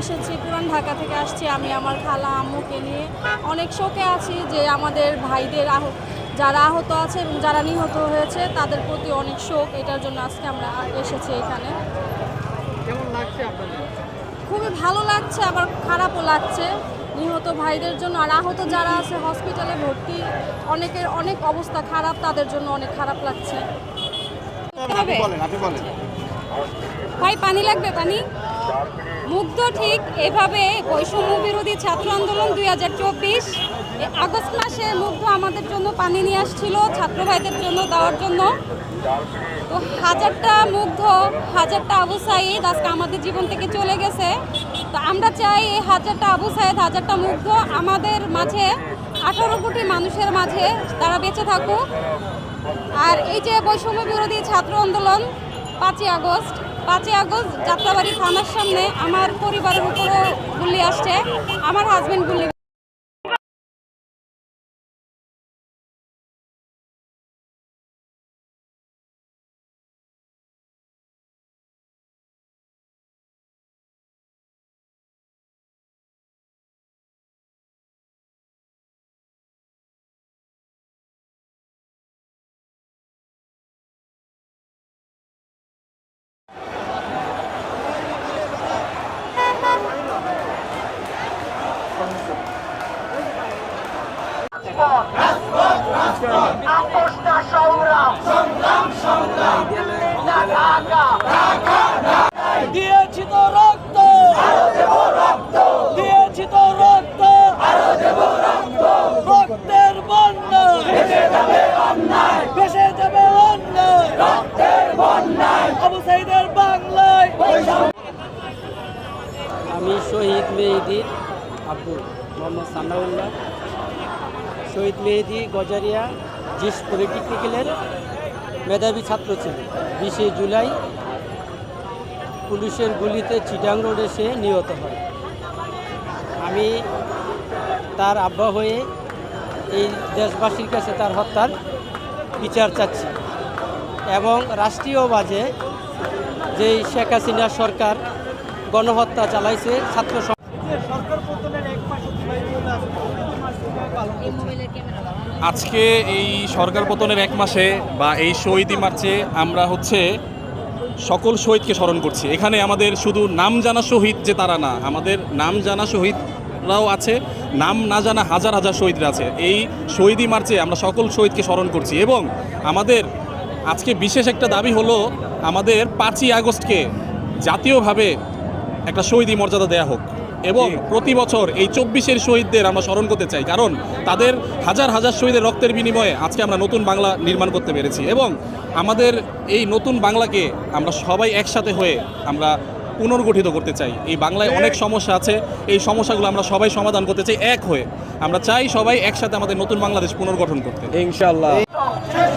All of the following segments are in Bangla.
এসেছি পুরান ঢাকা থেকে আসছি আমি আমার খালা আম্মুকে নিয়ে। অনেক শোকে আছি যে আমাদের ভাইদের আহ যারা আহত আছে এবং যারা নিহত হয়েছে তাদের প্রতি অনেক শোক। এটার জন্য আজকে আমরা এসেছি এখানে। খুবই ভালো লাগছে আবার খারাপও লাগছে নিহত ভাইদের জন্য। আর আহত যারা আছে হসপিটালে ভর্তি অনেকের অনেক অবস্থা খারাপ তাদের জন্য অনেক খারাপ লাগছে। বলেন। ভাই পানি লাগবে পানি? মুগ্ধ ঠিক এভাবে বৈষম্য বিরোধী ছাত্র আন্দোলন দুই হাজার চব্বিশ। আগস্ট মাসে মুগ্ধ আমাদের জন্য পানি নিয়ে আসছিল, ছাত্র ভাইদের জন্য দেওয়ার জন্য। তো হাজারটা মুগ্ধ, হাজারটা আবু সাইদ আজকে আমাদের জীবন থেকে চলে গেছে। তো আমরা চাই এই হাজারটা আবু সাইদ, হাজারটা মুগ্ধ আমাদের মাঝে, আঠারো কোটি মানুষের মাঝে তারা বেঁচে থাকুক। আর এই যে বৈষম্য বিরোধী ছাত্র আন্দোলন, পাঁচই আগস্ট পাঁচই আগস্ট যাত্রাবাড়ি থানার সামনে আমার পরিবারের উপরও গুলি আসছে আমার হাজব্যান্ড গুলি। দিয়েছি তো রক্ত। দিয়েছি তো রক্ত। রক্তের বন্যা। ভেসে যাবে অন্যায়। আবু সাইদের বাংলায়। আমি শহীদ মেহেদি আব্দুল মোহাম্মদ সান্নাউল্লাহ শহীদ মেহেদি গজারিয়া জিস পলিটেকনিক্যালের মেধাবী ছাত্র ছিলেন। বিশে জুলাই পুলিশের গুলিতে চিটাং রোডে সে নিহত হয়। আমি তার আব্বা হয়ে এই দেশবাসীর কাছে তার হত্যার বিচার চাচ্ছি এবং রাষ্ট্রীয় বাজে যেই শেখ হাসিনা সরকার গণহত্যা চালাইছে, ছাত্র সম- সরকার পতনের এক মাস অতিবাহিত হলে আজকে পালন করছে আজকে এই সরকার পতনের এক মাসে বা এই শহীদি মার্চে আমরা হচ্ছে সকল শহীদকে স্মরণ করছি। এখানে আমাদের শুধু নাম জানা শহীদ যে তারা না, আমাদের নাম জানা শহীদরাও আছে, নাম না জানা হাজার হাজার শহীদরা আছে। এই শহীদি মার্চে আমরা সকল শহীদকে স্মরণ করছি এবং আমাদের আজকে বিশেষ একটা দাবি হলো আমাদের পাঁচই আগস্টকে জাতীয়ভাবে একটা শহীদি মর্যাদা দেয়া হোক। এবং প্রতি বছর এই চব্বিশের শহীদদের আমরা স্মরণ করতে চাই। কারণ তাদের হাজার হাজার শহীদের রক্তের বিনিময়ে আজকে আমরা নতুন বাংলা নির্মাণ করতে পেরেছি এবং আমাদের এই নতুন বাংলাকে আমরা সবাই একসাথে হয়ে আমরা পুনর্গঠিত করতে চাই। এই বাংলায় অনেক সমস্যা আছে। এই সমস্যাগুলো আমরা সবাই সমাধান করতে চাই এক হয়ে। আমরা চাই সবাই একসাথে আমাদের নতুন বাংলাদেশ পুনর্গঠন করতে। ইনশাআল্লাহ শেষ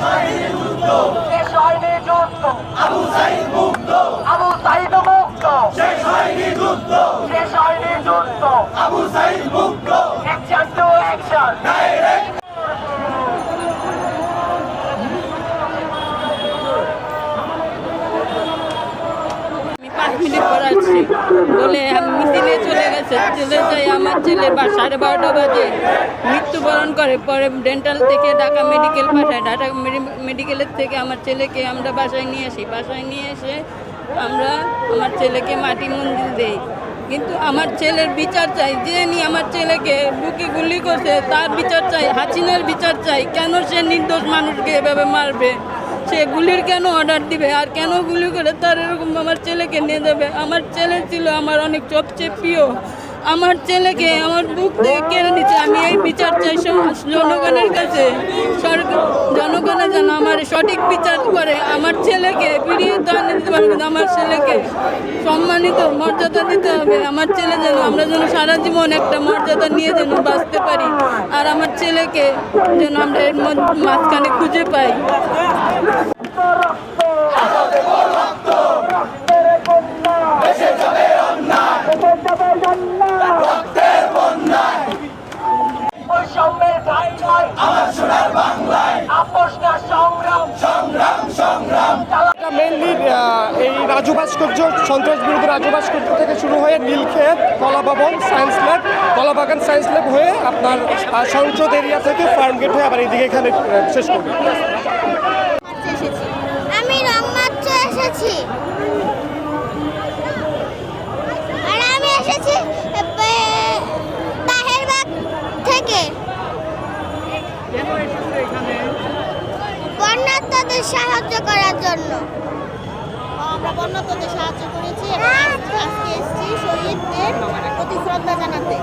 হয়নি যুদ্ধ আবু সাইদ মুক্ত আবু সাইদ মুক্ত শেষ হয়নি যুদ্ধ শেষ হয়নি যুদ্ধ আবু সাইদ মুক্ত অ্যাকশন টু অ্যাকশন আমি পাঁচ মিনিট পর আসছি বলে মিছিলে চলে গেছে। চলে যাই আমার ছেলে বা সাড়ে বারোটা বাজে। মৃত্যুবরণ করে, পরে ডেন্টাল থেকে ঢাকা মেডিকেল পাঠায়। ঢাকা মেডিকেলের থেকে আমার ছেলেকে আমরা বাসায় নিয়ে আসি। বাসায় নিয়ে এসে আমরা আমার ছেলেকে মাটি মন্দির দেই। কিন্তু আমার ছেলের বিচার চাই। যে নিয়ে আমার ছেলেকে বুকে গুলি করছে, তার বিচার চাই, হাসিনার বিচার চাই। কেন সে নির্দোষ মানুষকে এভাবে মারবে? সে গুলির কেন অর্ডার দিবে? আর কেন গুলি করে? তার এরকম আমার ছেলেকে নিয়ে দেবে আমার ছেলে ছিল আমার অনেক সবচেয়ে প্রিয়। আমার ছেলেকে, আমার বুক থেকে কেড়ে নিচ্ছে আমি এই বিচার চাই জনগণের কাছে। জনগণের যেন আমার সঠিক বিচার করে। আমার ছেলেকে ফিরিয়ে তো দিতে পারবে আমার ছেলেকে সম্মানিত মর্যাদা দিতে হবে। আমার ছেলে যেন, আমরা যেন সারা জীবন একটা মর্যাদা নিয়ে যেন বাঁচতে পারি। আর আমার ছেলেকে যেন আমরা এর মাঝখানে খুঁজে পাই। এই রাজু ভাস্কর্য, সন্ত্রাস বিরোধী রাজু ভাস্কর্য থেকে শুরু হয়ে Nilkhet Kala Bhaban science lab, Kalabagan science lab হয়ে আপনার সংসদ এরিয়া থেকে ফার্ম গেট হয়ে আবার এইদিকে এখানে শেষ করবে। আমি এসেছি। থেকে। সাহায্য করার জন্য। আমরা সাহায্য করেছি এবং আজকে এসেছি শহীদদের প্রতি শ্রদ্ধা জানাতে।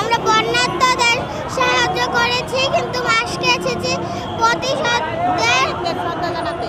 আমরা বন্যাত্মদের সাহায্য করেছি কিন্তু আজকে এসেছি প্রতিশোধদের শ্রদ্ধা জানাতে।